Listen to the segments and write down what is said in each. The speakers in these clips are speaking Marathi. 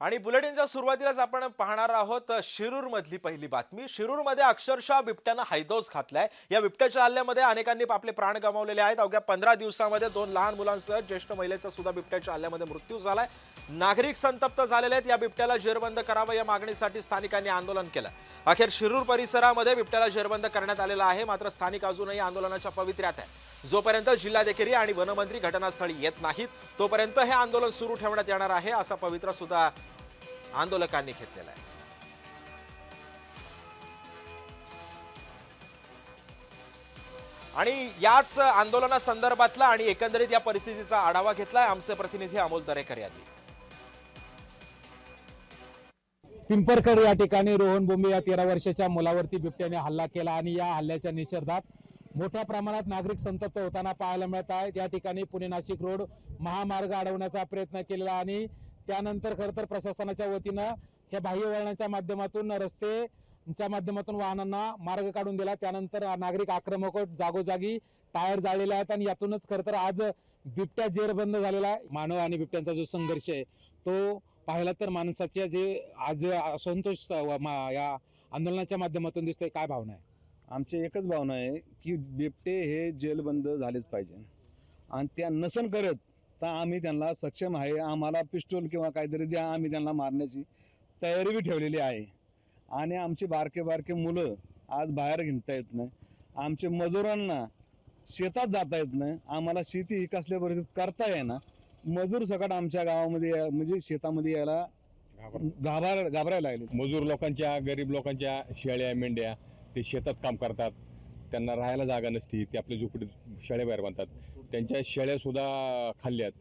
आणि बुलेटिनच्या सुरुवातीलाच आपण पाहणार आहोत शिरूर मधली पहिली बातमी. शिरूरमध्ये अक्षरशः बिबट्यानं हायदोस घातलाय. या बिबट्याच्या हल्ल्यामध्ये अनेकांनी आपले प्राण गमावलेले आहेत. अवघ्या पंधरा दिवसामध्ये दोन लहान मुलांसह ज्येष्ठ महिलेचा सुद्धा बिबट्याच्या हल्ल्यामध्ये मृत्यू झालाय. नागरिक संतप्त झालेले आहेत. या बिबट्याला जेरबंद करावं या मागणीसाठी स्थानिकांनी आंदोलन केलं. अखेर शिरूर परिसरामध्ये बिबट्याला जेरबंद करण्यात आलेलं आहे. मात्र स्थानिक अजूनही आंदोलनाच्या पवित्र्यात आहे. जोपर्यंत जिल्हाधिकारी आणि वनमंत्री घटनास्थळी येत नाहीत तोपर्यंत हे आंदोलन सुरू ठेवण्यात येणार आहे असा पवित्रा सुद्धा आंदोलकांनी घेतलेला आहे. आणि याच आंदोलनासंदर्भातला आणि एकंदरीत या परिस्थितीचा आढावा घेतलाय आमचे प्रतिनिधी अमोल दरेकर यांनी. पिंपरकर या ठिकाणी रोहन बोंबे या तेरा वर्षाच्या मुलावरती बिबट्याने हल्ला केला आणि या हल्ल्याच्या निषेधात मोठ्या प्रमाणात नागरिक संतप्त होताना पाहायला मिळत आहे. या ठिकाणी पुणे नाशिक रोड महामार्ग अडवण्याचा प्रयत्न केलेला आणि त्यानंतर खरं तर प्रशासनाच्या वतीनं ह्या बाह्य वळणाच्या माध्यमातून रस्तेच्या माध्यमातून वाहनांना मार्ग काढून दिला. त्यानंतर नागरिक आक्रमक जागोजागी टायर जाळलेले आहेत आणि यातूनच खरं तर आज बिबट्या जेरबंद झालेला आहे. मानव आणि बिबट्यांचा जो संघर्ष आहे तो पाहिला तर माणसाचे जे आज असंतोष मा- या आंदोलनाच्या माध्यमातून दिसतोय. काय भावना आहे? आमची एकच भावना आहे की बिबटे हे जेलबंद झालेच पाहिजे. आणि त्या नसन करत तर आम्ही त्यांना सक्षम आहे. आम्हाला पिस्टोल किंवा काहीतरी द्या आम्ही त्यांना मारण्याची तयारी बी ठेवलेली आहे. आणि आमची बारके बारके मुलं आज बाहेर घेता येत नाही. आमचे मजुरांना शेतात जाता येत नाही. आम्हाला शेती ही कसल्या परिस्थितीत करता येईना. मजूर सकट आमच्या गावामध्ये म्हणजे शेतामध्ये यायला घाबर घाबरायला लागले. मजूर लोकांच्या गरीब लोकांच्या शेळ्या मेंढ्या ते शेतात काम करतात. त्यांना राहायला जागा नसती ते आपले झोपडीत शेळ्या बाहेर बांधतात. त्यांच्या शेळ्या सुद्धा खाल्ल्यात.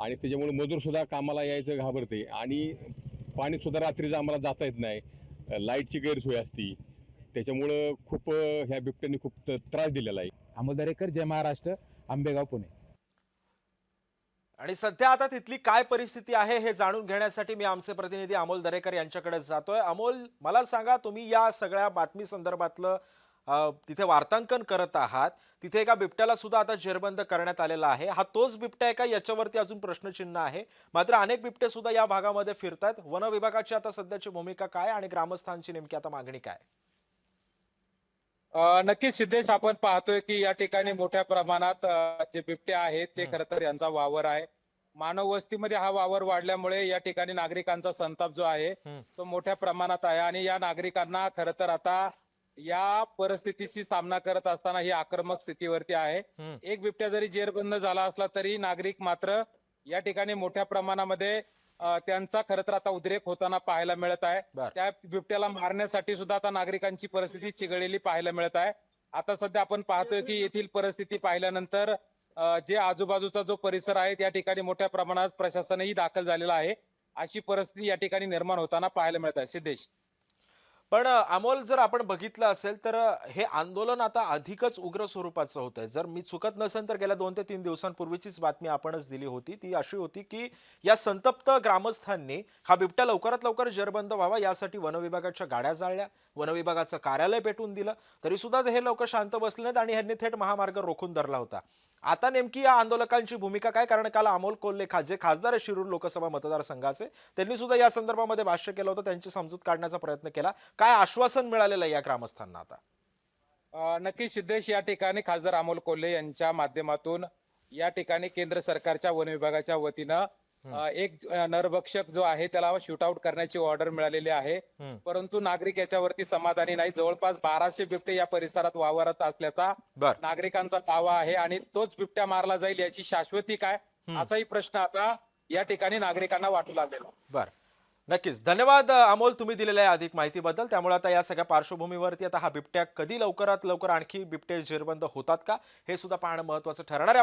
आणि त्याच्यामुळे मजूर सुद्धा कामाला यायचं घाबरते. आणि पाणी सुद्धा रात्रीचं आम्हाला जाता येत नाही. लाईटची गैरसोय असती. त्याच्यामुळं खूप ह्या बिबट्यांनी खूप त्रास दिलेला आहे. अमोल दरेकर जय महाराष्ट्र आंबेगाव पुणे. आणि सध्या आता तिथली काय परिस्थिती आहे हे जाणून घेण्यासाठी मी आमचे प्रतिनिधी अमोल दरेकर यांच्याकडे जातोय. अमोल मला सांगा तुम्ही या सगळ्या बातमी संदर्भातलं तिथे वार्तांकन करत आहात. तिथे एका बिबट्याला सुद्धा आता जेरबंद करण्यात आलेला आहे. हा तोच बिबट्या आहे का? याच्यावरती अजून प्रश्नचिन्ह आहे. मात्र अनेक बिबटे सुद्धा या भागामध्ये फिरतात वन विभागाची आता सध्याची भूमिका काय आणि ग्रामस्थांची नेमकी आता मागणी काय? नक्कीच सिद्धेश आपण पाहतोय की या ठिकाणी मोठ्या प्रमाणात जे बिबटे आहेत ते. खरं तर यांचा वावर आहे. मानव वस्तीमध्ये हा वावर वाढल्यामुळे या ठिकाणी नागरिकांचा संताप जो आहे. तो मोठ्या प्रमाणात आहे. आणि या नागरिकांना खरं तर आता या परिस्थितीशी सामना करत असताना ही आक्रमक स्थितीवरती आहे. एक बिबट्या जरी जेरबंद झाला असला तरी नागरिक मात्र या ठिकाणी मोठ्या प्रमाणामध्ये त्यांचा खरं तर आता उद्रेक होताना पाहायला मिळत आहे. त्या बिबट्याला मारण्यासाठी सुद्धा आता नागरिकांची परिस्थिती चिघळलेली पाहायला मिळत आहे. आता सध्या आपण पाहतोय की येथील परिस्थिती पाहिल्यानंतर जे आजूबाजूचा जो परिसर आहे त्या ठिकाणी मोठ्या प्रमाणात प्रशासनही दाखल झालेलं आहे. अशी परिस्थिती या ठिकाणी निर्माण होताना पाहायला मिळत आहे. सिद्धेश. पण अमोल जर आपण बघितलं असेल तर हे आंदोलन आता अधिकच उग्र स्वरूपाचं होत आहे जर मी चुकत नसेल तर गेल्या दोन ते तीन दिवसांपूर्वीचीच बातमी आपणच दिली होती. ती अशी होती की या संतप्त ग्रामस्थांनी हा बिबट्या लवकरात लवकर जरबंद व्हावा यासाठी वनविभागाच्या गाड्या जाळल्या. वनविभागाचं कार्यालय पेटून दिलं. तरी सुद्धा हे लोक शांत बसले नाहीत आणि ह्यांनी थेट महामार्ग रोखून धरला होता. आता नेमकी या आंदोलकांची भूमिका काय? कारण काल अमोल कोल्हे खा जे खासदार शिरूर लोकसभा मतदारसंघाचे त्यांनी सुद्धा या संदर्भामध्ये भाष्य केलं होतं. त्यांची समजूत काढण्याचा प्रयत्न केला. काय आश्वासन मिळालेलं आहे या ग्रामस्थांना आता? नक्की सिद्धेश या ठिकाणी खासदार अमोल कोल्हे यांच्या माध्यमातून या ठिकाणी केंद्र सरकारच्या वन विभागाच्या वतीनं एक नरभक्षक जो आहे त्याला शूट आउट करण्याची ऑर्डर मिळालेली आहे. परंतु नागरिक याच्यावरती समाधानी नाही. जवळपास बाराशे बिबटे या परिसरात वावरत असल्याचा नागरिकांचा दावा आहे आणि तोच बिबट्या मारला जाईल याची शाश्वती काय. असाही प्रश्न आता या ठिकाणी नागरिकांना वाटू लागलेला. बर. नक्कीच. धन्यवाद अमोल. तुम्ही दिलेल्या या अधिक माहितीबद्दल. त्यामुळे आता या सगळ्या पार्श्वभूमीवरती आता हा बिबट्या कधी लवकरात लवकर आणखी बिबटे जेरबंद होतात का? हे सुद्धा पाहणं महत्वाचं ठरणार आहे.